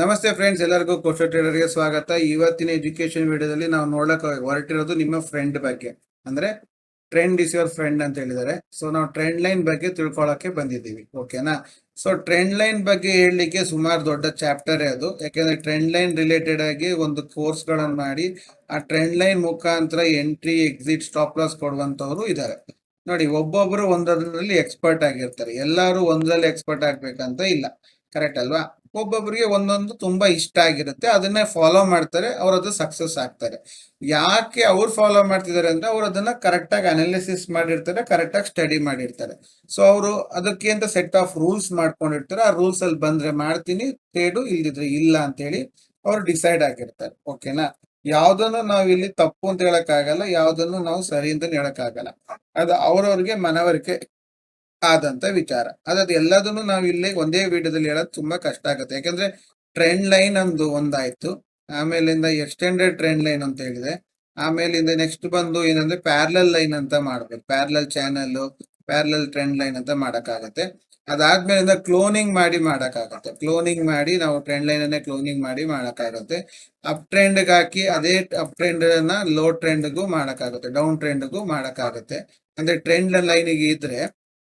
ನಮಸ್ತೆ ಫ್ರೆಂಡ್ಸ್ ಎಲ್ಲರಿಗೂ ಕೋಶ ಟ್ರೇಡರ್ಗೆ ಸ್ವಾಗತ. ಇವತ್ತಿನ ಎಜುಕೇಶನ್ ವಿಡಿಯೋದಲ್ಲಿ ನಾವು ನೋಡಕ್ ಹೊರಟಿರೋದು ನಿಮ್ಮ ಫ್ರೆಂಡ್ ಬಗ್ಗೆ. ಅಂದ್ರೆ ಟ್ರೆಂಡ್ ಇಸ್ ಯುವರ್ ಫ್ರೆಂಡ್ ಅಂತ ಹೇಳಿದ್ದಾರೆ. ಸೊ ನಾವು ಟ್ರೆಂಡ್ ಲೈನ್ ಬಗ್ಗೆ ತಿಳ್ಕೊಳಕ್ಕೆ ಬಂದಿದ್ದೀವಿ. ಓಕೆನಾ ಸೊ ಟ್ರೆಂಡ್ ಲೈನ್ ಬಗ್ಗೆ ಹೇಳಲಿಕ್ಕೆ ಸುಮಾರು ದೊಡ್ಡ ಚಾಪ್ಟರ್ ಅದು. ಯಾಕೆಂದ್ರೆ ಟ್ರೆಂಡ್ ಲೈನ್ ರಿಲೇಟೆಡ್ ಆಗಿ ಒಂದು ಕೋರ್ಸ್ ಗಳನ್ನ ಮಾಡಿ ಆ ಟ್ರೆಂಡ್ ಲೈನ್ ಮುಖಾಂತರ ಎಂಟ್ರಿ ಎಕ್ಸಿಟ್ ಸ್ಟಾಪ್ ಲಾಸ್ ಕೊಡುವಂತವ್ರು ಇದ್ದಾರೆ ನೋಡಿ, ಒಬ್ಬೊಬ್ರು ಒಂದರಲ್ಲಿ ಎಕ್ಸ್ಪರ್ಟ್ ಆಗಿರ್ತಾರೆ. ಎಲ್ಲರೂ ಒಂದರಲ್ಲಿ ಎಕ್ಸ್ಪರ್ಟ್ ಆಗ್ಬೇಕಂತ ಇಲ್ಲ. ಕರೆಕ್ಟ್ ಅಲ್ವಾ? ಒಬ್ಬೊಬ್ಬರಿಗೆ ಒಂದೊಂದು ತುಂಬಾ ಇಷ್ಟ ಆಗಿರುತ್ತೆ. ಅದನ್ನೇ ಫಾಲೋ ಮಾಡ್ತಾರೆ. ಅವ್ರು ಅದು ಸಕ್ಸಸ್ ಆಗ್ತಾರೆ. ಯಾಕೆ ಅವ್ರು ಫಾಲೋ ಮಾಡ್ತಿದ್ದಾರೆ ಅಂದ್ರೆ ಅವ್ರು ಅದನ್ನ ಕರೆಕ್ಟ್ ಆಗಿ ಅನಾಲಿಸಿಸ್ ಮಾಡಿರ್ತಾರೆ ಕರೆಕ್ಟ್ ಆಗಿ ಸ್ಟಡಿ ಮಾಡಿರ್ತಾರೆ. ಸೊ ಅವರು ಅದಕ್ಕೆ ಅಂತ ಸೆಟ್ ಆಫ್ ರೂಲ್ಸ್ ಮಾಡ್ಕೊಂಡಿರ್ತಾರೆ. ಆ ರೂಲ್ಸ್ ಅಲ್ಲಿ ಬಂದ್ರೆ ಮಾಡ್ತೀನಿ, ತೇಡು ಇಲ್ದಿದ್ರೆ ಇಲ್ಲ ಅಂತ ಹೇಳಿ ಅವ್ರು ಡಿಸೈಡ್ ಆಗಿರ್ತಾರೆ. ಓಕೆನಾ ಯಾವ್ದನ್ನು ನಾವು ಇಲ್ಲಿ ತಪ್ಪು ಅಂತ ಹೇಳಕ್ ಆಗಲ್ಲ ಯಾವ್ದನ್ನು ನಾವು ಸರಿ ಅಂತ ಹೇಳಕ್ ಆಗಲ್ಲ ಅದು ಅವ್ರವ್ರಿಗೆ ಮನವರಿಕೆ ಆದಂತ ವಿಚಾರ. ಅದಾದ ಎಲ್ಲದನ್ನು ನಾವು ಇಲ್ಲಿ ಒಂದೇ ವಿಡಿಯೋದಲ್ಲಿ ಹೇಳೋದು ತುಂಬಾ ಕಷ್ಟ ಆಗುತ್ತೆ. ಯಾಕಂದ್ರೆ ಟ್ರೆಂಡ್ ಲೈನ್ ಅಂದು ಒಂದಾಯ್ತು. ಆಮೇಲಿಂದ ಎಕ್ಸ್ಟೆಂಡೆಡ್ ಟ್ರೆಂಡ್ ಲೈನ್ ಅಂತ ಹೇಳಿದೆ. ಆಮೇಲಿಂದ ನೆಕ್ಸ್ಟ್ ಬಂದು ಏನಂದ್ರೆ ಪ್ಯಾರಲಲ್ ಲೈನ್ ಅಂತ ಮಾಡ್ಬೇಕು. Parallel channel parallel trend line ಅಂತ ಮಾಡಕ್ಕಾಗತ್ತೆ. ಅದಾದ್ಮೇಲಿಂದ ಕ್ಲೋನಿಂಗ್ ಮಾಡಿ ಮಾಡಕ್ಕಾಗತ್ತೆ. ಕ್ಲೋನಿಂಗ್ ಮಾಡಿ ನಾವು ಟ್ರೆಂಡ್ ಲೈನ್ ಅನ್ನೇ ಕ್ಲೋನಿಂಗ್ ಮಾಡಿ ಮಾಡಕ್ಕಾಗತ್ತೆ. ಅಪ್ ಟ್ರೆಂಡ್ ಹಾಕಿ ಅದೇ ಅಪ್ ಟ್ರೆಂಡ್ನ ಲೋ ಟ್ರೆಂಡ್ಗೂ ಮಾಡಕ್ಕಾಗುತ್ತೆ. ಡೌನ್ ಟ್ರೆಂಡ್ಗೂ ಮಾಡಕ್ಕಾಗತ್ತೆ. ಅಂದ್ರೆ ಟ್ರೆಂಡ್ ಲೈನಿಗೆ ಇದ್ರೆ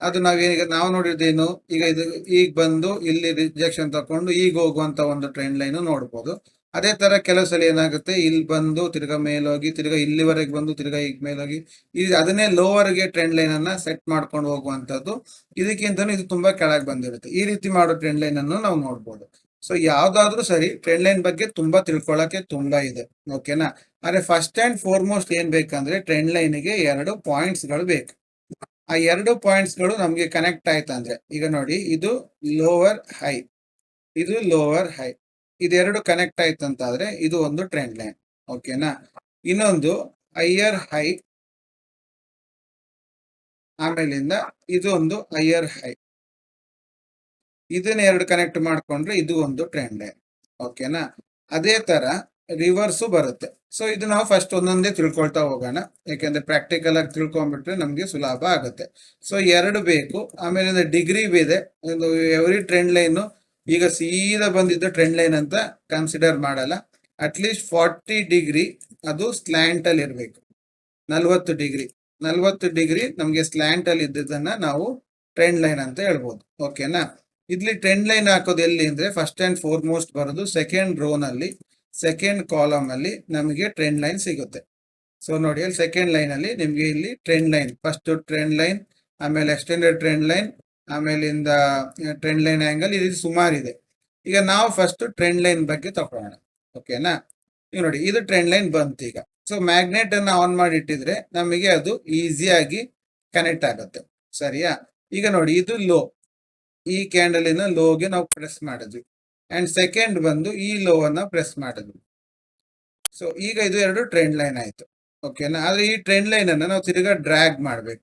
ಅದು ನಾವೀಗ, ನಾವು ನೋಡಿದ್ದೇನು, ಈಗ ಇದು ಈಗ ಬಂದು ಇಲ್ಲಿ ರಿಜೆಕ್ಷನ್ ತಕೊಂಡು ಈಗ ಹೋಗುವಂತ ಒಂದು ಟ್ರೆಂಡ್ ಲೈನ್ ನೋಡ್ಬೋದು. ಅದೇ ತರ ಕೆಲವು ಸಲ ಏನಾಗುತ್ತೆ, ಇಲ್ಲಿ ಬಂದು ತಿರ್ಗಾ ಮೇಲೋಗಿ, ತಿರ್ಗಾ ಇಲ್ಲಿವರೆಗೆ ಬಂದು ತಿರ್ಗಾ ಈಗ ಮೇಲೋಗಿ ಇದು ಅದನ್ನೇ ಲೋವರ್ಗೆ ಟ್ರೆಂಡ್ ಲೈನ್ ಅನ್ನ ಸೆಟ್ ಮಾಡ್ಕೊಂಡು ಹೋಗುವಂತದ್ದು ಇದಕ್ಕಿಂತ ಇದು ತುಂಬಾ ಕೆಳಗೆ ಬಂದಿರುತ್ತೆ. ಈ ರೀತಿ ಮಾಡೋ ಟ್ರೆಂಡ್ ಲೈನ್ ಅನ್ನು ನಾವು ನೋಡ್ಬೋದು. ಸೊ ಯಾವ್ದಾದ್ರೂ ಸರಿ ಟ್ರೆಂಡ್ ಲೈನ್ ಬಗ್ಗೆ ತುಂಬಾ ತಿಳ್ಕೊಳಕ್ಕೆ ತುಂಬಾ ಇದೆ. ಓಕೆನಾ ಆದ್ರೆ ಫಸ್ಟ್ ಅಂಡ್ ಫೋರ್ಮೋಸ್ಟ್ ಏನ್ ಬೇಕಂದ್ರೆ ಟ್ರೆಂಡ್ ಲೈನ್ಗೆ ಎರಡು ಪಾಯಿಂಟ್ಸ್ಗಳು ಬೇಕು. ಆ ಎರಡು ಪಾಯಿಂಟ್ಸ್ಗಳು ನಮ್ಗೆ ಕನೆಕ್ಟ್ ಆಯ್ತಂದ್ರೆ ಈಗ ನೋಡಿ, ಇದು ಲೋವರ್ ಹೈ ಇದು ಲೋವರ್ ಹೈ ಇದೆರಡು ಕನೆಕ್ಟ್ ಆಯ್ತು ಅಂತಾದ್ರೆ ಇದು ಒಂದು ಟ್ರೆಂಡ್ ಲೈನ್ ಓಕೆನಾ ಇನ್ನೊಂದು ಹೈಯರ್ ಹೈ ಆಮೇಲಿಂದ ಇದು ಒಂದು ಹೈಯರ್ ಹೈ ಇದನ್ನ ಎರಡು ಕನೆಕ್ಟ್ ಮಾಡ್ಕೊಂಡ್ರೆ ಇದು ಒಂದು ಟ್ರೆಂಡ್ ಲೈನ್ ಓಕೆನಾ ಅದೇ ತರ ರಿವರ್ಸು ಬರುತ್ತೆ. ಸೊ ಇದು ನಾವು ಫಸ್ಟ್ ಒಂದೊಂದೇ ತಿಳ್ಕೊಳ್ತಾ ಹೋಗೋಣ. ಯಾಕೆಂದ್ರೆ ಪ್ರಾಕ್ಟಿಕಲ್ ಆಗಿ ತಿಳ್ಕೊಂಡ್ಬಿಟ್ರೆ ನಮ್ಗೆ ಸುಲಭ ಆಗುತ್ತೆ. ಸೊ ಎರಡು ಬೇಕು. ಆಮೇಲೆ ಡಿಗ್ರಿ ಇದೆ. ಒಂದು ಎವ್ರಿ ಟ್ರೆಂಡ್ ಲೈನ್ ಈಗ ಸೀದಾ ಬಂದಿದ್ದು ಟ್ರೆಂಡ್ ಲೈನ್ ಅಂತ ಕನ್ಸಿಡರ್ ಮಾಡಲ್ಲ. ಅಟ್ಲೀಸ್ಟ್ ಫಾರ್ಟಿ ಡಿಗ್ರಿ ಅದು ಸ್ಲ್ಯಾಂಟ್ ಅಲ್ಲಿ ಇರಬೇಕು. ನಲ್ವತ್ತು ಡಿಗ್ರಿ ನಲ್ವತ್ತು ಡಿಗ್ರಿ ನಮ್ಗೆ ಸ್ಲ್ಯಾಂಟ್ ಅಲ್ಲಿ ಇದ್ದದನ್ನ ನಾವು ಟ್ರೆಂಡ್ ಲೈನ್ ಅಂತ ಹೇಳ್ಬೋದು. ಓಕೆನಾ ಇಲ್ಲಿ ಟ್ರೆಂಡ್ ಲೈನ್ ಹಾಕೋದು ಎಲ್ಲಿ ಅಂದ್ರೆ ಫಸ್ಟ್ ಅಂಡ್ ಫೋರ್ ಮೋಸ್ಟ್ ಬರೋದು ಸೆಕೆಂಡ್ ರೋನಲ್ಲಿ ಸೆಕೆಂಡ್ ಕಾಲಮ್ ಅಲ್ಲಿ ನಮಗೆ ಟ್ರೆಂಡ್ ಲೈನ್ ಸಿಗುತ್ತೆ. ಸೊ ನೋಡಿ ಅಲ್ಲಿ ಸೆಕೆಂಡ್ ಲೈನ್ ಅಲ್ಲಿ ನಿಮ್ಗೆ ಇಲ್ಲಿ trend line first trend line ಆಮೇಲೆ ಎಕ್ಸ್ಟೆಂಡೆಡ್ ಟ್ರೆಂಡ್ ಲೈನ್ ಆಮೇಲಿಂದ ಟ್ರೆಂಡ್ ಲೈನ್ ಆಂಗಲ್ ಇದು ಸುಮಾರು ಇದೆ. ಈಗ ನಾವು ಫಸ್ಟ್ ಟ್ರೆಂಡ್ ಲೈನ್ ಬಗ್ಗೆ ತಗೊಳ್ಳೋಣ ಓಕೆನಾ ಈಗ ನೋಡಿ, ಇದು ಟ್ರೆಂಡ್ ಲೈನ್ ಬಂತು ಈಗ. ಸೊ ಮ್ಯಾಗ್ನೆಟ್ ಅನ್ನ ಆನ್ ಮಾಡಿ ಇಟ್ಟಿದ್ರೆ ನಮಗೆ ಅದು ಈಸಿಯಾಗಿ ಕನೆಕ್ಟ್ ಆಗುತ್ತೆ. ಸರಿಯಾ? ಈಗ ನೋಡಿ, ಇದು ಲೋ ಈ ಕ್ಯಾಂಡಲಿನ ಲೋಗೆ ನಾವು ಪ್ರೆಸ್ ಮಾಡಿದ್ವಿ. ಅಂಡ್ ಸೆಕೆಂಡ್ ಬಂದು ಈ ಲೋ ಅನ್ನ ಪ್ರೆಸ್ ಮಾಡಿದ್ವಿ ಸೊ ಈಗ ಇದು ಎರಡು ಟ್ರೆಂಡ್ ಲೈನ್ ಆಯ್ತು. ಓಕೆನಾ ಆದ್ರೆ ಈ ಟ್ರೆಂಡ್ ಲೈನ್ ಅನ್ನ ನಾವು ತಿರ್ಗಾ ಡ್ರ್ಯಾಗ್ ಮಾಡ್ಬೇಕು.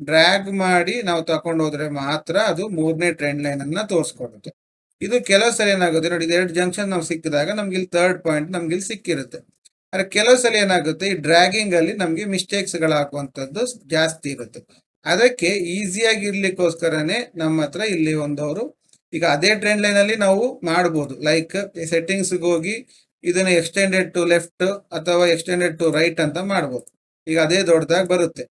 ಡ್ರ್ಯಾಗ್ ಮಾಡಿ ನಾವು ತಕೊಂಡು ಹೋದ್ರೆ ಮಾತ್ರ ಅದು ಮೂರನೇ ಟ್ರೆಂಡ್ ಲೈನ್ ಅನ್ನ ತೋರಿಸ್ಕೊಡುತ್ತೆ. ಇದು ಕೆಲವು ಸಲ ಏನಾಗುತ್ತೆ ನೋಡಿ ಎರಡು ಜಂಕ್ಷನ್ ನಾವು ಸಿಕ್ಕಿದಾಗ ನಮ್ಗೆ ಇಲ್ಲಿ ತರ್ಡ್ ಪಾಯಿಂಟ್ ನಮ್ಗೆ ಇಲ್ಲಿ ಸಿಕ್ಕಿರುತ್ತೆ. ಆದ್ರೆ ಕೆಲವು ಸಲ ಏನಾಗುತ್ತೆ, ಈ ಡ್ರ್ಯಾಗಿಂಗ್ ಅಲ್ಲಿ ನಮ್ಗೆ ಮಿಸ್ಟೇಕ್ಸ್ಗಳು ಹಾಕುವಂತದ್ದು ಜಾಸ್ತಿ ಇರುತ್ತೆ. ಅದಕ್ಕೆ ಈಸಿಯಾಗಿ ಇರ್ಲಿಕ್ಕೋಸ್ಕರನೇ ನಮ್ಮ ಹತ್ರ ಇಲ್ಲಿ ಒಂದವರು ಈಗ ಅದೇ ಟ್ರೆಂಡ್ ಲೈನ್ ಅಲ್ಲಿ ನಾವು ಮಾಡಬಹುದು ಲೈಕ್ ಸೆಟ್ಟಿಂಗ್ಸ್ ಹೋಗಿ ಇದನ್ನ ಎಕ್ಸ್ಟೆಂಡೆಡ್ ಟು ಲೆಫ್ಟ್ ಅಥವಾ ಎಕ್ಸ್ಟೆಂಡೆಡ್ ಟು ರೈಟ್ ಅಂತ ಮಾಡಬಹುದು ಈಗ ಅದೇ ದೊಡ್ಡದಾಗಿ ಬರುತ್ತೆ.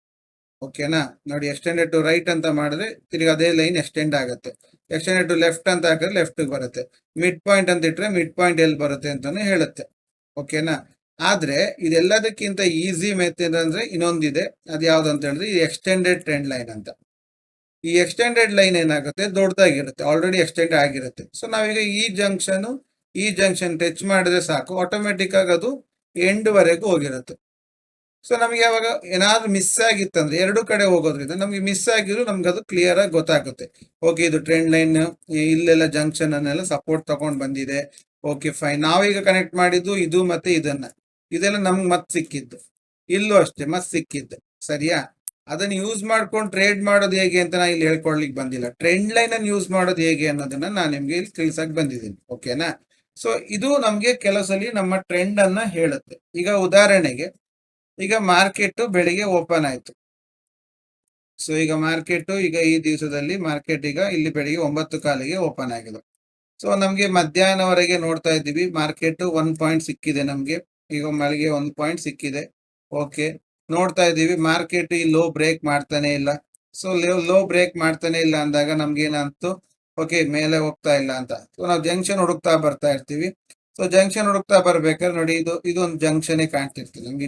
ಓಕೆನಾ ನೋಡಿ ಎಕ್ಸ್ಟೆಂಡೆಡ್ ಟು ರೈಟ್ ಅಂತ ಮಾಡಿದ್ರೆ ತಿರ್ಗಿ ಅದೇ ಲೈನ್ ಎಕ್ಸ್ಟೆಂಡ್ ಆಗುತ್ತೆ. ಎಕ್ಸ್ಟೆಂಡೆಡ್ ಟು ಲೆಫ್ಟ್ ಅಂತ ಹಾಕಿದ್ರೆ ಲೆಫ್ಟ್ ಬರುತ್ತೆ. ಮಿಡ್ ಪಾಯಿಂಟ್ ಅಂತ ಇಟ್ಟರೆ ಮಿಡ್ ಪಾಯಿಂಟ್ ಎಲ್ಲಿ ಬರುತ್ತೆ ಅಂತಾನೆ ಹೇಳುತ್ತೆ. ಓಕೆನಾ ಆದ್ರೆ ಇದೆಲ್ಲದಕ್ಕಿಂತ ಈಸಿ ಮೆಥಡ್ ಅಂದ್ರೆ ಇನ್ನೊಂದಿದೆ. ಅದು ಯಾವ್ದು ಅಂತ ಹೇಳಿದ್ರೆ ಎಕ್ಸ್ಟೆಂಡೆಡ್ ಟ್ರೆಂಡ್ ಲೈನ್ ಅಂತ. ಈ ಎಕ್ಸ್ಟೆಂಡೆಡ್ ಲೈನ್ ಏನಾಗುತ್ತೆ? ದೊಡ್ಡದಾಗಿರುತ್ತೆ. ಆಲ್ರೆಡಿ ಎಕ್ಸ್ಟೆಂಡ್ ಆಗಿರುತ್ತೆ. ಸೊ ನಾವೀಗ ಈ ಜಂಕ್ಷನ್ ಈ ಜಂಕ್ಷನ್ ಟಚ್ ಮಾಡಿದ್ರೆ ಸಾಕು. ಆಟೋಮೆಟಿಕ್ ಆಗಿ ಅದು ಎಂಡ್ ವರೆಗೂ ಹೋಗಿರುತ್ತೆ. ಸೊ ನಮಗೆ ಯಾವಾಗ ಏನಾದ್ರು ಮಿಸ್ ಆಗಿತ್ತಂದ್ರೆ, ಎರಡು ಕಡೆ ಹೋಗೋದ್ರಿಂದ ನಮ್ಗೆ ಮಿಸ್ ಆಗಿದ್ರು ನಮ್ಗೆ ಅದು ಕ್ಲಿಯರ್ ಆಗಿ ಗೊತ್ತಾಗುತ್ತೆ. ಓಕೆ ಇದು ಟ್ರೆಂಡ್ ಲೈನ್ ಇಲ್ಲೆಲ್ಲ ಜಂಕ್ಷನ್ ಅನ್ನೆಲ್ಲ ಸಪೋರ್ಟ್ ತಗೊಂಡ್ ಬಂದಿದೆ. ಓಕೆ ಫೈನ್ ನಾವೀಗ ಕನೆಕ್ಟ್ ಮಾಡಿದ್ದು ಇದು ಮತ್ತೆ ಇದನ್ನ. ಇದೆಲ್ಲ ನಮ್ಗೆ ಮತ್ತೆ ಸಿಕ್ಕಿದ್ದು. ಇಲ್ಲೂ ಅಷ್ಟೇ ಮತ್ತೆ ಸಿಕ್ಕಿದ್ದು. ಸರಿಯಾ? ಅದನ್ನ ಯೂಸ್ ಮಾಡ್ಕೊಂಡು ಟ್ರೇಡ್ ಮಾಡೋದು ಹೇಗೆ ಅಂತ ನಾನು ಇಲ್ಲಿ ಹೇಳ್ಕೊಳ್ಲಿಕ್ಕೆ ಬಂದಿಲ್ಲ. ಟ್ರೆಂಡ್ ಲೈನ್ ಅನ್ನು ಯೂಸ್ ಮಾಡೋದು ಹೇಗೆ ಅನ್ನೋದನ್ನ ನಾನು ನಿಮ್ಗೆ ಇಲ್ಲಿ ತಿಳಿಸಕ್ ಬಂದಿದ್ದೀನಿ. ಓಕೆನಾ ಸೊ ಇದು ನಮ್ಗೆ ಕೆಲಸಲ್ಲಿ ನಮ್ಮ ಟ್ರೆಂಡ್ ಅನ್ನ ಹೇಳುತ್ತೆ. ಈಗ ಉದಾಹರಣೆಗೆ, ಈಗ ಮಾರ್ಕೆಟ್ ಬೆಳಿಗ್ಗೆ ಓಪನ್ ಆಯ್ತು. ಸೊ ಈಗ ಮಾರ್ಕೆಟ್ ಈಗ ಈ ದಿವಸದಲ್ಲಿ ಮಾರ್ಕೆಟ್ ಈಗ ಇಲ್ಲಿ ಬೆಳಿಗ್ಗೆ ಒಂಬತ್ತು ಕಾಲಿಗೆ ಓಪನ್ ಆಗಿದೆ. ಸೊ ಸೊ ನಮ್ಗೆ ಮಧ್ಯಾಹ್ನವರೆಗೆ ನೋಡ್ತಾ ಇದ್ದೀವಿ ಮಾರ್ಕೆಟ್ ಒನ್ ಪಾಯಿಂಟ್ ಸಿಕ್ಕಿದೆ ನಮ್ಗೆ. ಈಗ ಮಳಿಗೆ ಒಂದ್ ಪಾಯಿಂಟ್ ಸಿಕ್ಕಿದೆ. ಓಕೆ ನೋಡ್ತಾ ಇದ್ದೀವಿ. ಮಾರ್ಕೆಟ್ ಈ ಲೋ ಬ್ರೇಕ್ ಮಾಡ್ತಾನೆ ಇಲ್ಲ. ಸೊ ಲೋ ಬ್ರೇಕ್ ಮಾಡ್ತಾನೆ ಇಲ್ಲ ಅಂದಾಗ ನಮ್ಗೆ ಏನಂತು ಓಕೆ ಮೇಲೆ ಹೋಗ್ತಾ ಇಲ್ಲ ಅಂತ. ಸೊ ನಾವು ಜಂಕ್ಷನ್ ಹುಡುಕ್ತಾ ಬರ್ತಾ ಇರ್ತೀವಿ. ಸೊ ಜಂಕ್ಷನ್ ಹುಡುಕ್ತಾ ಬರ್ಬೇಕಾದ್ರೆ ನೋಡಿ, ಇದು, ಇದೊಂದು ಜಂಕ್ಷನ್ ಕಾಣ್ತಿರ್ತದೆ ನಮ್ಗೆ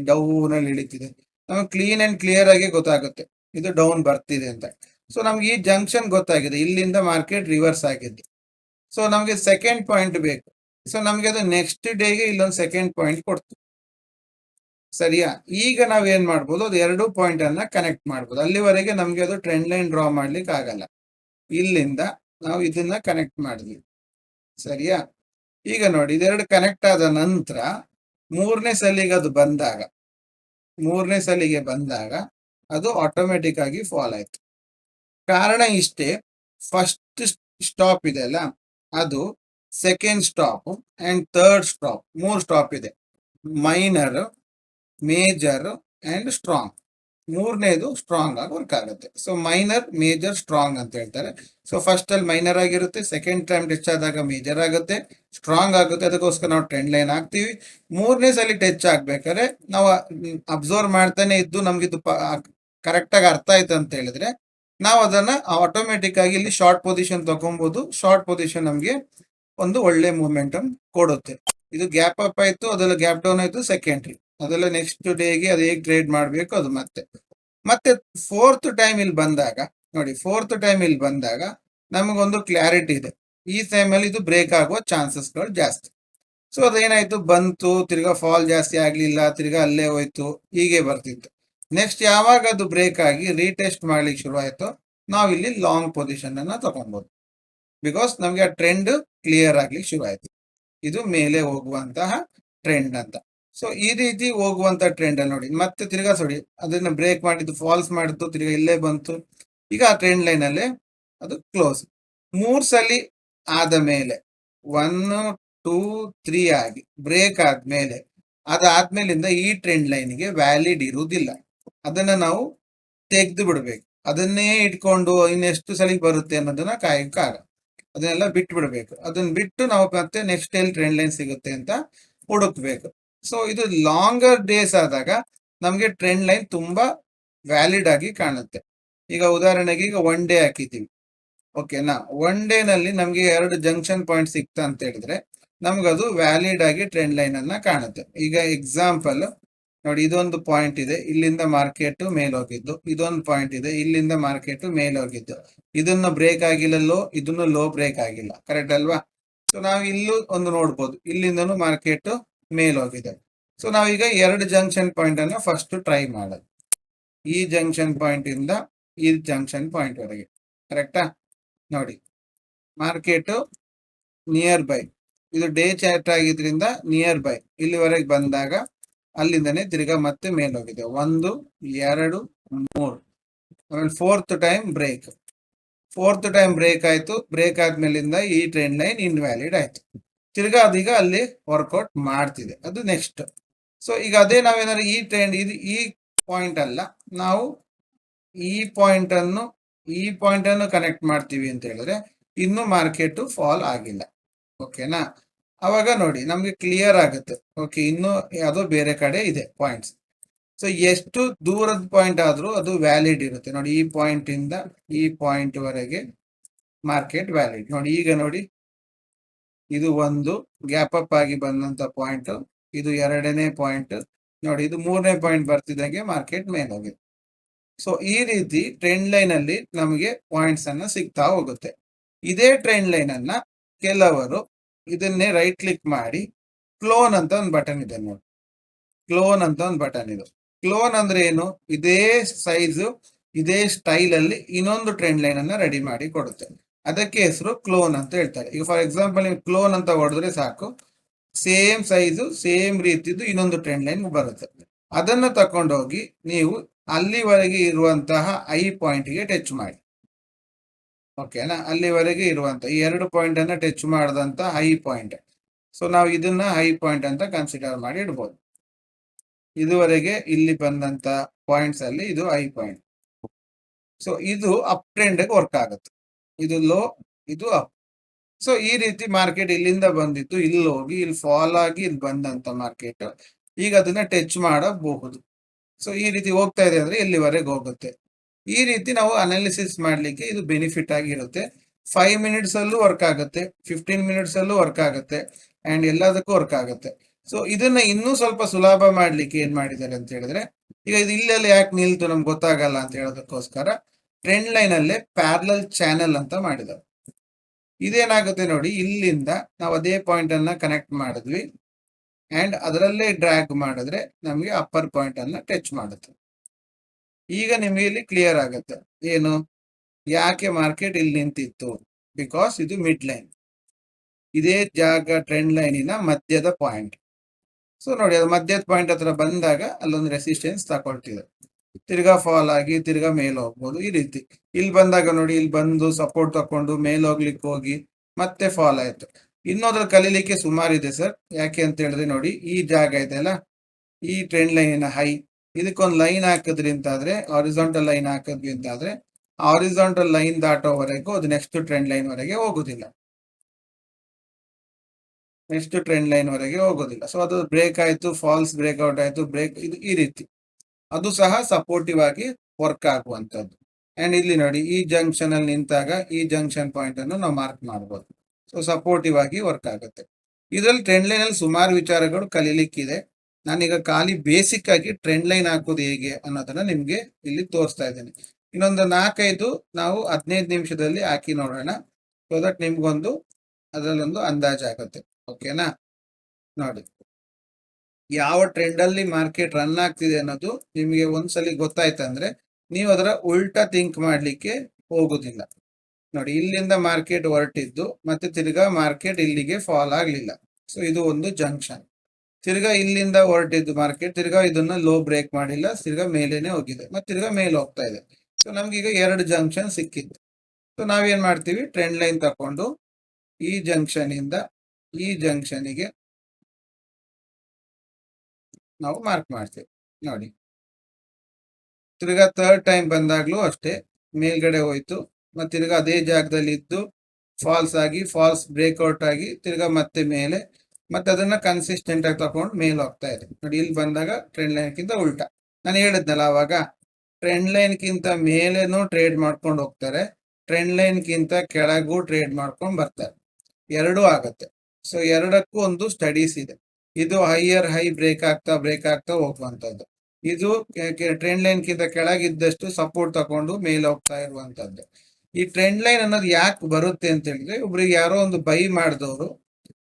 ಅಲ್ಲಿ ಇಳಿತಿದೆ ನಮಗೆ ಕ್ಲೀನ್ ಅಂಡ್ ಕ್ಲಿಯರ್ ಆಗಿ ಗೊತ್ತಾಗುತ್ತೆ. ಇದು ಡೌನ್ ಬರ್ತಿದೆ ಅಂತ. ಸೊ ನಮ್ಗೆ ಈ ಜಂಕ್ಷನ್ ಗೊತ್ತಾಗಿದೆ. ಇಲ್ಲಿಂದ ಮಾರ್ಕೆಟ್ ರಿವರ್ಸ್ ಆಗಿದೆ. ಸೊ ನಮ್ಗೆ ಸೆಕೆಂಡ್ ಪಾಯಿಂಟ್ ಬೇಕು. ಸೊ ನಮ್ಗೆ ಅದು ನೆಕ್ಸ್ಟ್ ಡೇಗೆ ಇಲ್ಲೊಂದು ಸೆಕೆಂಡ್ ಪಾಯಿಂಟ್ ಕೊಡ್ತು. ಸರಿಯಾ? ಈಗ ನಾವ್ ಏನ್ ಮಾಡ್ಬೋದು? ಅದು ಎರಡು ಪಾಯಿಂಟ್ ಅನ್ನ ಕನೆಕ್ಟ್ ಮಾಡ್ಬೋದು. ಅಲ್ಲಿವರೆಗೆ ನಮ್ಗೆ ಅದು ಟ್ರೆಂಡ್ ಲೈನ್ ಡ್ರಾ ಮಾಡ್ಲಿಕ್ಕೆ ಆಗಲ್ಲ. ಇಲ್ಲಿಂದ ನಾವು ಇದನ್ನ ಕನೆಕ್ಟ್ ಮಾಡಿದ್ವಿ. ಸರಿಯಾ? ಈಗ ನೋಡಿ ಇದೆರಡು ಕನೆಕ್ಟ್ ಆದ ನಂತರ ಮೂರನೇ ಸಲಿಗೆ ಅದು ಬಂದಾಗ, ಮೂರನೇ ಸಲಿಗೆ ಬಂದಾಗ ಅದು ಆಟೋಮೆಟಿಕ್ ಆಗಿ ಫಾಲ್ ಆಯ್ತು. ಕಾರಣ ಇಷ್ಟೇ ಫಸ್ಟ್ ಸ್ಟಾಪ್ ಇದೆ ಅಲ್ಲ? ಅದು second stop and third stop ಮೂರ್ ಸ್ಟಾಪ್ ಇದೆ. ಮೈನರ್ ಮೇಜರ್ ಅಂಡ್ ಸ್ಟ್ರಾಂಗ್ ಮೂರನೇದು ಸ್ಟ್ರಾಂಗ್ ಆಗಿ ವರ್ಕ್ ಆಗುತ್ತೆ. ಸೊ ಮೈನರ್ ಮೇಜರ್ ಸ್ಟ್ರಾಂಗ್ ಅಂತ ಹೇಳ್ತಾರೆ. ಸೊ ಫಸ್ಟ್ ಅಲ್ಲಿ ಮೈನರ್ ಆಗಿರುತ್ತೆ ಸೆಕೆಂಡ್ ಟೈಮ್ ಟಚ್ ಆದಾಗ ಮೇಜರ್ ಆಗುತ್ತೆ ಸ್ಟ್ರಾಂಗ್ ಆಗುತ್ತೆ. ಅದಕ್ಕೋಸ್ಕರ ನಾವು ಟ್ರೆಂಡ್ ಲೈನ್ ಹಾಕ್ತಿವಿ. ಮೂರನೇ ಸಲ ಟಚ್ ಆಗ್ಬೇಕಾದ್ರೆ ನಾವು ಅಬ್ಸರ್ವ್ ಮಾಡ್ತಾನೆ ಇದ್ದು ನಮ್ಗೆ ಇದು ಕರೆಕ್ಟ್ ಆಗಿ ಅರ್ಥ ಆಯ್ತು ಅಂತ ಹೇಳಿದ್ರೆ ನಾವು ಅದನ್ನ ಆಟೋಮೆಟಿಕ್ ಆಗಿ ಇಲ್ಲಿ ಶಾರ್ಟ್ ಪೊಸಿಷನ್ ತಗೊಬಹುದು ಶಾರ್ಟ್ ಪೊಸಿಷನ್ ನಮ್ಗೆ ಒಂದು ಒಳ್ಳೆ ಮೂಮೆಂಟಮ್ ಕೊಡುತ್ತೆ. ಇದು ಗ್ಯಾಪ್ ಅಪ್ ಆಯ್ತು ಅದೆಲ್ಲ ಗ್ಯಾಪ್ ಡೌನ್ ಆಯ್ತು ಸೆಕೆಂಡ್ರಿ ಅದೆಲ್ಲ ನೆಕ್ಸ್ಟ್ ಡೇಗೆ ಅದು ಹೇಗೆ ಟ್ರೇಡ್ ಮಾಡಬೇಕು ಅದು ಮತ್ತೆ. ಮತ್ತೆ ಫೋರ್ತ್ ಟೈಮ್ ಇಲ್ಲಿ ಬಂದಾಗ, ನೋಡಿ ಫೋರ್ತ್ ಟೈಮ್ ಇಲ್ಲಿ ಬಂದಾಗ ನಮಗೊಂದು ಕ್ಲಾರಿಟಿ ಇದೆ. ಈ ಟೈಮ್ ಅಲ್ಲಿ ಇದು ಬ್ರೇಕ್ ಆಗುವ ಚಾನ್ಸಸ್ಗಳು ಜಾಸ್ತಿ. ಸೊ ಅದೇನಾಯ್ತು? ಬಂತು, ತಿರ್ಗಾ ಫಾಲ್ ಜಾಸ್ತಿ ಆಗ್ಲಿಲ್ಲ, ತಿರ್ಗಾ ಅಲ್ಲೇ ಹೋಯ್ತು, ಹೀಗೆ ಬರ್ತಿತ್ತು. ನೆಕ್ಸ್ಟ್ ಯಾವಾಗ ಅದು ಬ್ರೇಕ್ ಆಗಿ ರೀಟೆಸ್ಟ್ ಮಾಡ್ಲಿಕ್ಕೆ ಶುರು ಆಯ್ತು ನಾವು ಇಲ್ಲಿ ಲಾಂಗ್ ಪೊಸಿಷನ್ ಅನ್ನ ತಗೊಬಹುದು ಬಿಕಾಸ್ ನಮ್ಗೆ ಆ ಟ್ರೆಂಡ್ ಕ್ಲಿಯರ್ ಆಗ್ಲಿಕ್ಕೆ ಶುರು ಆಯ್ತು ಇದು ಮೇಲೆ ಹೋಗುವಂತಹ ಟ್ರೆಂಡ್ ಅಂತ. ಸೊ ಈ ರೀತಿ ಹೋಗುವಂತ ಟ್ರೆಂಡ್ ಅಲ್ಲಿ ನೋಡಿ. ಮತ್ತೆ ತಿರ್ಗಾ ಸೊಡಿ ಅದನ್ನ ಬ್ರೇಕ್ ಮಾಡಿದ್ದು ಫಾಲ್ಸ್ ಮಾಡಿದ್ದು, ತಿರ್ಗಾ ಇಲ್ಲೇ ಬಂತು. ಈಗ ಆ ಟ್ರೆಂಡ್ ಲೈನ್ ಅಲ್ಲಿ ಅದು ಕ್ಲೋಸ್ ಮೂರ್ ಸಲಿ ಆದ ಮೇಲೆ ಒನ್ ಟೂ ತ್ರೀ ಆಗಿ ಬ್ರೇಕ್ ಆದ್ಮೇಲೆ, ಅದಾದ್ಮೇಲಿಂದ ಈ ಟ್ರೆಂಡ್ ಲೈನ್ಗೆ ವ್ಯಾಲಿಡ್ ಇರುವುದಿಲ್ಲ. ಅದನ್ನ ನಾವು ತೆಗೆದು ಬಿಡ್ಬೇಕು. ಅದನ್ನೇ ಇಟ್ಕೊಂಡು ಇನ್ನೆಷ್ಟು ಸಲ ಬರುತ್ತೆ ಅನ್ನೋದನ್ನ ಕಾಯಕಾರ. ಅದನ್ನೆಲ್ಲ ಬಿಟ್ಟು ಬಿಡ್ಬೇಕು ಅದನ್ನ ಬಿಟ್ಟು ನಾವು ಮತ್ತೆ ನೆಕ್ಸ್ಟ್ ಎಲ್ಲಿ ಟ್ರೆಂಡ್ ಲೈನ್ ಸಿಗುತ್ತೆ ಅಂತ ಹುಡುಕ್ಬೇಕು. ಸೊ ಇದು ಲಾಂಗರ್ ಡೇಸ್ ಆದಾಗ ನಮಗೆ ಟ್ರೆಂಡ್ ಲೈನ್ ತುಂಬಾ ವ್ಯಾಲಿಡ್ ಆಗಿ ಕಾಣುತ್ತೆ. ಈಗ ಉದಾಹರಣೆಗೆ ಈಗ ಒನ್ ಡೇ ಹಾಕಿದ್ದೀವಿ. ಓಕೆನಾ ಒನ್ ಡೇ ನಲ್ಲಿ ನಮ್ಗೆ ಎರಡು ಜಂಕ್ಷನ್ ಪಾಯಿಂಟ್ ಸಿಕ್ತ ಅಂತ ಹೇಳಿದ್ರೆ ನಮ್ಗದು ವ್ಯಾಲಿಡ್ ಆಗಿ ಟ್ರೆಂಡ್ ಲೈನ್ ಅನ್ನ ಕಾಣುತ್ತೆ. ಈಗ ಎಕ್ಸಾಂಪಲ್ ನೋಡಿ, ಇದೊಂದು ಪಾಯಿಂಟ್ ಇದೆ, ಇಲ್ಲಿಂದ ಮಾರ್ಕೆಟ್ ಮೇಲ್ ಹೋಗಿದ್ದು. ಇದೊಂದು ಪಾಯಿಂಟ್ ಇದೆ, ಇಲ್ಲಿಂದ ಮಾರ್ಕೆಟ್ ಮೇಲ್ ಹೋಗಿದ್ದು. ಇದನ್ನ ಬ್ರೇಕ್ ಆಗಿಲ್ಲ ಲೋ ಇದನ್ನು ಲೋ ಬ್ರೇಕ್ ಆಗಿಲ್ಲ. ಕರೆಕ್ಟ್ ಅಲ್ವಾ? ಸೊ ನಾವು ಇಲ್ಲೂ ಒಂದು ನೋಡ್ಬೋದು. ಇಲ್ಲಿಂದನು ಮಾರ್ಕೆಟ್ ಮೇಲ್ ಹೋಗಿದೆ ಸೊ ನಾವೀಗ ಎರಡು ಜಂಕ್ಷನ್ ಪಾಯಿಂಟ್ ಅನ್ನು ಫಸ್ಟ್ ಟ್ರೈ ಮಾಡೋದು. ಈ ಜಂಕ್ಷನ್ ಪಾಯಿಂಟ್ ಇಂದ ಈ ಜಂಕ್ಷನ್ ಪಾಯಿಂಟ್ ವರೆಗೆ. ಕರೆಕ್ಟಾ ನೋಡಿ. ಮಾರ್ಕೆಟ್ ನಿಯರ್ ಬೈ ಇದು ಡೇ ಚಾರ್ಟ್ ಆಗಿದ್ರಿಂದ ನಿಯರ್ ಬೈ ಇಲ್ಲಿವರೆಗೆ ಬಂದಾಗ ಅಲ್ಲಿಂದನೇ ತಿರ್ಗಾ ಮತ್ತೆ ಮೇಲೋಗಿದೆ. ಒಂದು, ಎರಡು, ಮೂರು. ಆಮೇಲೆ fourth time break fourth time break ಆಯಿತು. ಬ್ರೇಕ್ ಆದ್ಮೇಲಿಂದ ಈ ಟ್ರೆಂಡ್ ಲೈನ್ ಇನ್ವ್ಯಾಲಿಡ್ ಆಯ್ತು. ತಿರ್ಗಾ ಅದೀಗ ಅಲ್ಲಿ ವರ್ಕೌಟ್ ಮಾಡ್ತಿದೆ. ಅದು ನೆಕ್ಸ್ಟ್ ಸೊ ಈಗ ಅದೇ ನಾವೇನಾದ್ರು ಈ ಟ್ರೆಂಡ್ ಇದು ಈ ಪಾಯಿಂಟ್ ಅಲ್ಲ. ನಾವು ಈ ಪಾಯಿಂಟ್ ಅನ್ನು, ಈ ಪಾಯಿಂಟ್ ಅನ್ನು ಕನೆಕ್ಟ್ ಮಾಡ್ತೀವಿ ಅಂತ ಹೇಳಿದ್ರೆ ಇನ್ನು ಮಾರ್ಕೆಟ್ ಫಾಲ್ ಆಗಿಲ್ಲ. ಓಕೆನಾ ಅವಾಗ ನೋಡಿ, ನಮಗೆ ಕ್ಲಿಯರ್ ಆಗುತ್ತೆ. ಓಕೆ ಇನ್ನು ಯಾವುದೋ ಬೇರೆ ಕಡೆ ಇದೆ ಪಾಯಿಂಟ್ಸ್ ಸೊ ಎಷ್ಟು ದೂರದ ಪಾಯಿಂಟ್ ಆದ್ರೂ ಅದು ವ್ಯಾಲಿಡ್ ಇರುತ್ತೆ. ನೋಡಿ, ಈ ಪಾಯಿಂಟ್ ಇಂದ ಈ ಪಾಯಿಂಟ್ ವರೆಗೆ ಮಾರ್ಕೆಟ್ ವ್ಯಾಲಿಡ್ ನೋಡಿ, ಈಗ ನೋಡಿ ಇದು ಒಂದು ಗ್ಯಾಪ್ ಅಪ್ ಆಗಿ ಬಂದಂತ ಪಾಯಿಂಟ್ ಇದು ಎರಡನೇ ಪಾಯಿಂಟ್ ನೋಡಿ, ಇದು ಮೂರನೇ ಪಾಯಿಂಟ್ ಬರ್ತಿದ್ದಂಗೆ ಮಾರ್ಕೆಟ್ ಮೇಲೆ ಹೋಗಿದೆ ಸೊ ಈ ರೀತಿ ಟ್ರೆಂಡ್ ಲೈನ್ ಅಲ್ಲಿ ನಮಗೆ ಪಾಯಿಂಟ್ಸ್ ಅನ್ನ ಸಿಗ್ತಾ ಹೋಗುತ್ತೆ. ಇದೇ ಟ್ರೆಂಡ್ ಲೈನ್ ಅನ್ನ ಕೆಲವರು ಇದನ್ನೇ ರೈಟ್ ಕ್ಲಿಕ್ ಮಾಡಿ ಕ್ಲೋನ್ ಅಂತ ಒಂದು ಬಟನ್ ಇದೆ ನೋಡಿ. ಕ್ಲೋನ್ ಅಂತ ಒಂದು ಬಟನ್ ಇದು. ಕ್ಲೋನ್ ಅಂದ್ರೆ ಏನು? ಇದೇ ಸೈಜು ಇದೇ ಸ್ಟೈಲ್ ಅಲ್ಲಿ ಇನ್ನೊಂದು ಟ್ರೆಂಡ್ ಲೈನ್ ಅನ್ನ ರೆಡಿ ಮಾಡಿ ಕೊಡುತ್ತೆ. ಅದಕ್ಕೆ ಹೆಸರು ಕ್ಲೋನ್ ಅಂತ ಹೇಳ್ತಾರೆ. ಈಗ ಫಾರ್ ಎಕ್ಸಾಂಪಲ್ ನೀವು ಕ್ಲೋನ್ ಅಂತ ಹೊಡೆದ್ರೆ ಸಾಕು. ಸೇಮ್ ಸೈಜು ಸೇಮ್ ರೀತಿದು ಇನ್ನೊಂದು ಟ್ರೆಂಡ್ ಲೈನ್ ಬರುತ್ತೆ. ಅದನ್ನು ತಕೊಂಡೋಗಿ ನೀವು ಅಲ್ಲಿವರೆಗೆ ಇರುವಂತಹ ಐ ಪಾಯಿಂಟ್ಗೆ ಟಚ್ ಮಾಡಿ. ಓಕೆನಾ ಅಲ್ಲಿವರೆಗೆ ಇರುವಂತ ಈ ಎರಡು ಪಾಯಿಂಟ್ ಅನ್ನ ಟಚ್ ಮಾಡಿದಂತ ಹೈ ಪಾಯಿಂಟ್ ಸೊ ನಾವು ಇದನ್ನ ಹೈ ಪಾಯಿಂಟ್ ಅಂತ ಕನ್ಸಿಡರ್ ಮಾಡಿ ಇಡ್ಬೋದು. ಇದುವರೆಗೆ ಇಲ್ಲಿ ಬಂದಂತ ಪಾಯಿಂಟ್ಸ್ ಅಲ್ಲಿ ಇದು ಹೈ ಪಾಯಿಂಟ್ ಸೊ ಇದು ಅಪ್ ಟ್ರೆಂಡ್ ವರ್ಕ್ ಆಗುತ್ತೆ. ಇದು ಲೋ ಇದು ಅಪ್ ಸೊ ಈ ರೀತಿ ಮಾರ್ಕೆಟ್ ಇಲ್ಲಿಂದ ಬಂದಿತ್ತು, ಇಲ್ಲಿ ಹೋಗಿ, ಇಲ್ಲಿ ಫಾಲ್ ಆಗಿ, ಇಲ್ಲಿ ಬಂದಂತ ಮಾರ್ಕೆಟ್ ಈಗ ಅದನ್ನ ಟಚ್ ಮಾಡಬಹುದು. ಸೊ ಈ ರೀತಿ ಹೋಗ್ತಾ ಇದೆ ಅಂದ್ರೆ ಇಲ್ಲಿವರೆಗೆ ಹೋಗುತ್ತೆ. ಈ ರೀತಿ ನಾವು ಅನಾಲಿಸಿಸ್ ಮಾಡ್ಲಿಕ್ಕೆ ಇದು ಬೆನಿಫಿಟ್ ಆಗಿರುತ್ತೆ. ಫೈವ್ ಮಿನಿಟ್ಸ್ ಅಲ್ಲೂ ವರ್ಕ್ ಆಗುತ್ತೆ ಫಿಫ್ಟೀನ್ ಮಿನಿಟ್ಸ್ ಅಲ್ಲೂ ವರ್ಕ್ ಆಗುತ್ತೆ ಅಂಡ್ ಎಲ್ಲದಕ್ಕೂ ವರ್ಕ್ ಆಗುತ್ತೆ. ಸೊ ಇದನ್ನ ಇನ್ನೂ ಸ್ವಲ್ಪ ಸುಲಭ ಮಾಡ್ಲಿಕ್ಕೆ ಏನ್ ಮಾಡಿದ್ದಾರೆ ಅಂತ ಹೇಳಿದ್ರೆ, ಈಗ ಇದು ಇಲ್ಲೆಲ್ಲ ಯಾಕೆ ನಿಲ್ತು ನಮ್ಗೆ ಗೊತ್ತಾಗಲ್ಲ ಅಂತ ಹೇಳೋದಕ್ಕೋಸ್ಕರ ಟ್ರೆಂಡ್ ಲೈನ್ ಅಲ್ಲೇ ಪ್ಯಾರಲಲ್ ಚಾನೆಲ್ ಅಂತ ಮಾಡಿದ್ದಾರೆ ಇದೇನಾಗುತ್ತೆ ನೋಡಿ, ಇಲ್ಲಿಂದ ನಾವು ಅದೇ ಪಾಯಿಂಟ್ ಅನ್ನ ಕನೆಕ್ಟ್ ಮಾಡಿದ್ವಿ ಅಂಡ್ ಅದರಲ್ಲೇ ಡ್ರ್ಯಾಗ್ ಮಾಡಿದ್ರೆ ನಮಗೆ ಅಪ್ಪರ್ ಪಾಯಿಂಟ್ ಅನ್ನ ಟಚ್ ಮಾಡುತ್ತೆ. ಈಗ ನಿಮಗೆ ಇಲ್ಲಿ ಕ್ಲಿಯರ್ ಆಗುತ್ತೆ. ಏನು? ಯಾಕೆ ಮಾರ್ಕೆಟ್ ಇಲ್ಲಿ ನಿಂತಿತ್ತು? ಬಿಕಾಸ್ ಇದು ಮಿಡ್ ಲೈನ್ ಇದೇ ಜಾಗ ಟ್ರೆಂಡ್ ಲೈನಿನ ಮಧ್ಯದ ಪಾಯಿಂಟ್ ಸೊ ನೋಡಿ, ಅದು ಮಧ್ಯದ ಪಾಯಿಂಟ್ ಹತ್ರ ಬಂದಾಗ ಅಲ್ಲೊಂದು ರೆಸಿಸ್ಟೆನ್ಸ್ ತಗೊಳ್ತಿದೆ. ತಿರ್ಗಾ ಫಾಲ್ ಆಗಿ ತಿರ್ಗಾ ಮೇಲೆ ಹೋಗ್ಬೋದು ಈ ರೀತಿ. ಇಲ್ಲಿ ಬಂದಾಗ ನೋಡಿ, ಇಲ್ಲಿ ಬಂದು ಸಪೋರ್ಟ್ ತಕೊಂಡು ಮೇಲೆ ಹೋಗ್ಲಿಕ್ಕೆ ಹೋಗಿ ಮತ್ತೆ ಫಾಲ್ ಆಯ್ತು. ಇನ್ನೋದ್ರ ಕಲೀಲಿಕ್ಕೆ ಸುಮಾರಿದೆ ಸರ್ ಯಾಕೆ ಅಂತ ಹೇಳಿದ್ರೆ ನೋಡಿ, ಈ ಜಾಗ ಇದೆ ಅಲ್ಲ? ಈ ಟ್ರೆಂಡ್ ಲೈನಿನ ಹೈ ಇದಕ್ಕೊಂದು ಲೈನ್ ಹಾಕಿದ್ರಿ ಅಂತಾದ್ರೆ ಆರಿಸಾಂಟಲ್ ಲೈನ್ ಹಾಕಿದ್ವಿ ಅಂತಾದ್ರೆ ಆರಿಸಾಂಟಲ್ ಲೈನ್ ದಾಟೋವರೆಗೂ ಅದು ನೆಕ್ಸ್ಟ್ ಟ್ರೆಂಡ್ ಲೈನ್ ವರೆಗೆ ಹೋಗುದಿಲ್ಲ. ನೆಕ್ಸ್ಟ್ ಟ್ರೆಂಡ್ ಲೈನ್ ವರೆಗೆ ಹೋಗೋದಿಲ್ಲ. ಸೊ ಅದು ಬ್ರೇಕ್ ಆಯ್ತು ಫಾಲ್ಸ್ ಬ್ರೇಕ್ಔಟ್ ಆಯ್ತು ಬ್ರೇಕ್ ಇದು ಈ ರೀತಿ. ಅದು ಸಹ ಸಪೋರ್ಟಿವ್ ಆಗಿ ವರ್ಕ್ ಆಗುವಂತದ್ದು ಅಂಡ್ ಇಲ್ಲಿ ನೋಡಿ, ಈ ಜಂಕ್ಷನ್ ಅಲ್ಲಿ ನಿಂತಾಗ ಈ ಜಂಕ್ಷನ್ ಪಾಯಿಂಟ್ ಅನ್ನು ನಾವು ಮಾರ್ಕ್ ಮಾಡಬಹುದು ಸೊ ಸಪೋರ್ಟಿವ್ ಆಗಿ ವರ್ಕ್ ಆಗುತ್ತೆ. ಇದರಲ್ಲಿ ಟ್ರೆಂಡ್ ಲೈನ್ ಅಲ್ಲಿ ಸುಮಾರು ವಿಚಾರಗಳು ಕಲೀಲಿಕ್ಕಿದೆ. ನಾನೀಗ ಖಾಲಿ ಬೇಸಿಕ್ ಆಗಿ ಟ್ರೆಂಡ್ ಲೈನ್ ಹಾಕೋದು ಹೇಗೆ ಅನ್ನೋದನ್ನ ನಿಮ್ಗೆ ಇಲ್ಲಿ ತೋರಿಸ್ತಾ ಇದ್ದೇನೆ. ಇನ್ನೊಂದು ನಾಲ್ಕೈದು ನಾವು ಹದಿನೈದು ನಿಮಿಷದಲ್ಲಿ ಹಾಕಿ ನೋಡೋಣ. ಸೊ ದಟ್ ನಿಮ್ಗೊಂದು ಅದರಲ್ಲೊಂದು ಅಂದಾಜಾಗುತ್ತೆ. ಓಕೆನಾ ನೋಡಿ. ಯಾವ ಟ್ರೆಂಡ್ ಅಲ್ಲಿ ಮಾರ್ಕೆಟ್ ರನ್ ಆಗ್ತಿದೆ ಅನ್ನೋದು ನಿಮಗೆ ಒಂದ್ಸಲಿ ಗೊತ್ತಾಯ್ತಂದ್ರೆ ನೀವು ಅದರ ಉಲ್ಟಾ ಥಿಂಕ್ ಮಾಡ್ಲಿಕ್ಕೆ ಹೋಗುದಿಲ್ಲ. ನೋಡಿ, ಇಲ್ಲಿಂದ ಮಾರ್ಕೆಟ್ ಹೊರಟಿದ್ದು ಮತ್ತೆ ತಿರ್ಗಾ ಮಾರ್ಕೆಟ್ ಇಲ್ಲಿಗೆ ಫಾಲ್ ಆಗ್ಲಿಲ್ಲ. ಸೊ ಇದು ಒಂದು ಜಂಕ್ಷನ್ ತಿರ್ಗಾ ಇಲ್ಲಿಂದ ಹೊರಟಿದ್ದು ಮಾರ್ಕೆಟ್ ತಿರ್ಗಾ ಇದನ್ನ ಲೋ ಬ್ರೇಕ್ ಮಾಡಿಲ್ಲ, ತಿರ್ಗಾ ಮೇಲೇನೆ ಹೋಗಿದೆ. ಮತ್ತೆ ತಿರ್ಗಾ ಮೇಲೆ ಹೋಗ್ತಾ ಇದೆ. ಸೊ ನಮ್ಗೀಗ ಎರಡು ಜಂಕ್ಷನ್ ಸಿಕ್ಕಿತ್ತು. ಸೊ ನಾವೇನ್ ಮಾಡ್ತೀವಿ? ಟ್ರೆಂಡ್ ಲೈನ್ ತಕೊಂಡು ಈ ಜಂಕ್ಷನ್ ಇಂದ ಈ ಜಂಕ್ಷನ್ಗೆ ನಾವು ಮಾರ್ಕ್ ಮಾಡ್ತೇವೆ. ನೋಡಿ. ತಿರ್ಗಾ ಥರ್ಡ್ ಟೈಮ್ ಬಂದಾಗ್ಲೂ ಅಷ್ಟೇ. ಮೇಲ್ಗಡೆ ಹೋಯ್ತು. ಮತ್ತೆ ತಿರ್ಗಾ ಅದೇ ಜಾಗದಲ್ಲಿ ಇದ್ದು ಫಾಲ್ಸ್ ಆಗಿ ಫಾಲ್ಸ್ ಬ್ರೇಕ್ಔಟ್ ಆಗಿ ತಿರ್ಗಾ ಮತ್ತೆ ಮೇಲೆ. ಮತ್ತೆ ಅದನ್ನ ಕನ್ಸಿಸ್ಟೆಂಟ್ ಆಗಿ ತಕೊಂಡು ಮೇಲೆ ಹೋಗ್ತಾ ಇದೆ. ನೋಡಿ, ಇಲ್ಲಿ ಬಂದಾಗ ಟ್ರೆಂಡ್ ಲೈನ್ಗಿಂತ ಉಲ್ಟಾ. ನಾನು ಹೇಳಿದ್ನಲ್ಲ ಅವಾಗ ಟ್ರೆಂಡ್ ಲೈನ್ಗಿಂತ ಮೇಲೇನೂ ಟ್ರೇಡ್ ಮಾಡ್ಕೊಂಡು ಹೋಗ್ತಾರೆ. ಟ್ರೆಂಡ್ ಲೈನ್ಗಿಂತ ಕೆಳಗೂ ಟ್ರೇಡ್ ಮಾಡ್ಕೊಂಡು ಬರ್ತಾರೆ. ಎರಡೂ ಆಗತ್ತೆ. ಸೊ ಎರಡಕ್ಕೂ ಒಂದು ಸ್ಟಡೀಸ್ ಇದೆ. ಇದು ಹೈಯರ್ ಹೈ ಬ್ರೇಕ್ ಆಗ್ತಾ ಬ್ರೇಕ್ ಆಗ್ತಾ ಹೋಗುವಂತದ್ದು ಇದು ಟ್ರೆಂಡ್ ಲೈನ್ ಕಿಂತ ಕೆಳಗಿದ್ದಷ್ಟು ಸಪೋರ್ಟ್ ತಕೊಂಡು ಮೇಲೆ ಹೋಗ್ತಾ ಇರುವಂತದ್ದು ಈ ಟ್ರೆಂಡ್ ಲೈನ್ ಅನ್ನೋದು ಯಾಕೆ ಬರುತ್ತೆ ಅಂತ ಹೇಳಿದ್ರೆ, ಒಬ್ರಿಗೆ ಯಾರೋ ಒಂದು ಬೈ ಮಾಡಿದವರು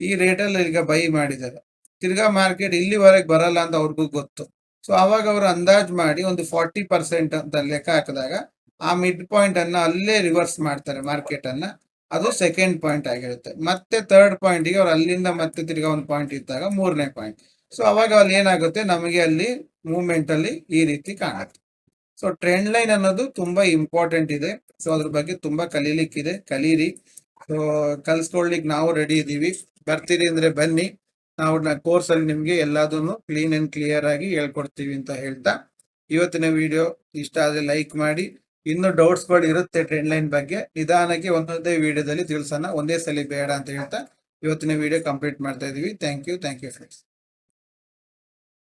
ಈ ರೇಟಲ್ಲಿ ಈಗ ಬೈ ಮಾಡಿದ್ದಾರೆ. ತಿರ್ಗಾ ಮಾರ್ಕೆಟ್ ಇಲ್ಲಿವರೆಗೆ ಬರಲ್ಲ ಅಂತ ಅವ್ರಿಗೂ ಗೊತ್ತು. ಸೊ ಅವಾಗ ಅವರು ಅಂದಾಜ್ ಮಾಡಿ ಒಂದು ಫಾರ್ಟಿ ಪರ್ಸೆಂಟ್ ಅಂತ ಲೆಕ್ಕ ಹಾಕಿದಾಗ, ಆ ಮಿಡ್ ಪಾಯಿಂಟ್ ಅನ್ನ ಅಲ್ಲೇ ರಿವರ್ಸ್ ಮಾಡ್ತಾರೆ ಮಾರ್ಕೆಟ್ ಅನ್ನ. ಅದು ಸೆಕೆಂಡ್ ಪಾಯಿಂಟ್ ಆಗಿರುತ್ತೆ. ಮತ್ತೆ ಥರ್ಡ್ ಪಾಯಿಂಟ್ಗೆ ಅವ್ರು ಅಲ್ಲಿಂದ ಮತ್ತೆ ತಿರ್ಗಾ ಒಂದು ಪಾಯಿಂಟ್ ಇದ್ದಾಗ ಮೂರನೇ ಪಾಯಿಂಟ್ ಸೊ ಅವಾಗ ಅಲ್ಲಿ ಏನಾಗುತ್ತೆ? ನಮಗೆ ಅಲ್ಲಿ ಮೂವ್ಮೆಂಟ್ ಅಲ್ಲಿ ಈ ರೀತಿ ಕಾಣುತ್ತೆ. ಸೊ ಟ್ರೆಂಡ್ ಲೈನ್ ಅನ್ನೋದು ತುಂಬಾ ಇಂಪಾರ್ಟೆಂಟ್ ಇದೆ. ಸೊ ಅದ್ರ ಬಗ್ಗೆ ತುಂಬಾ ಕಲೀಲಿಕ್ಕಿದೆ. ಕಲೀರಿ. ಸೊ ಕಲ್ಸ್ಕೊಳ್ಲಿಕ್ಕೆ ನಾವು ರೆಡಿ ಇದ್ದೀವಿ. ಬರ್ತೀರಿ ಅಂದ್ರೆ ಬನ್ನಿ. ನಾವು ಕೋರ್ಸ್ ಅಲ್ಲಿ ನಿಮ್ಗೆ ಎಲ್ಲದನ್ನು ಕ್ಲೀನ್ ಅಂಡ್ ಕ್ಲಿಯರ್ ಆಗಿ ಹೇಳ್ಕೊಡ್ತೀವಿ ಅಂತ ಹೇಳ್ತಾ, ಇವತ್ತಿನ ವಿಡಿಯೋ ಇಷ್ಟ ಆದ್ರೆ ಲೈಕ್ ಮಾಡಿ. ಇನ್ನು ಡೌಟ್ಸ್ಗಳು ಇರುತ್ತೆ ಟ್ರೆಂಡ್ ಲೈನ್ ಬಗ್ಗೆ. ನಿಧಾನಕ್ಕೆ ಒಂದೊಂದೇ ವಿಡಿಯೋದಲ್ಲಿ ತಿಳಿಸೋಣ. ಒಂದೇ ಸಲ ಬೇಡ ಅಂತ ಹೇಳ್ತಾ ಇವತ್ತಿನ ವಿಡಿಯೋ ಕಂಪ್ಲೀಟ್ ಮಾಡ್ತಾ ಇದೀವಿ. Thank you thank you friends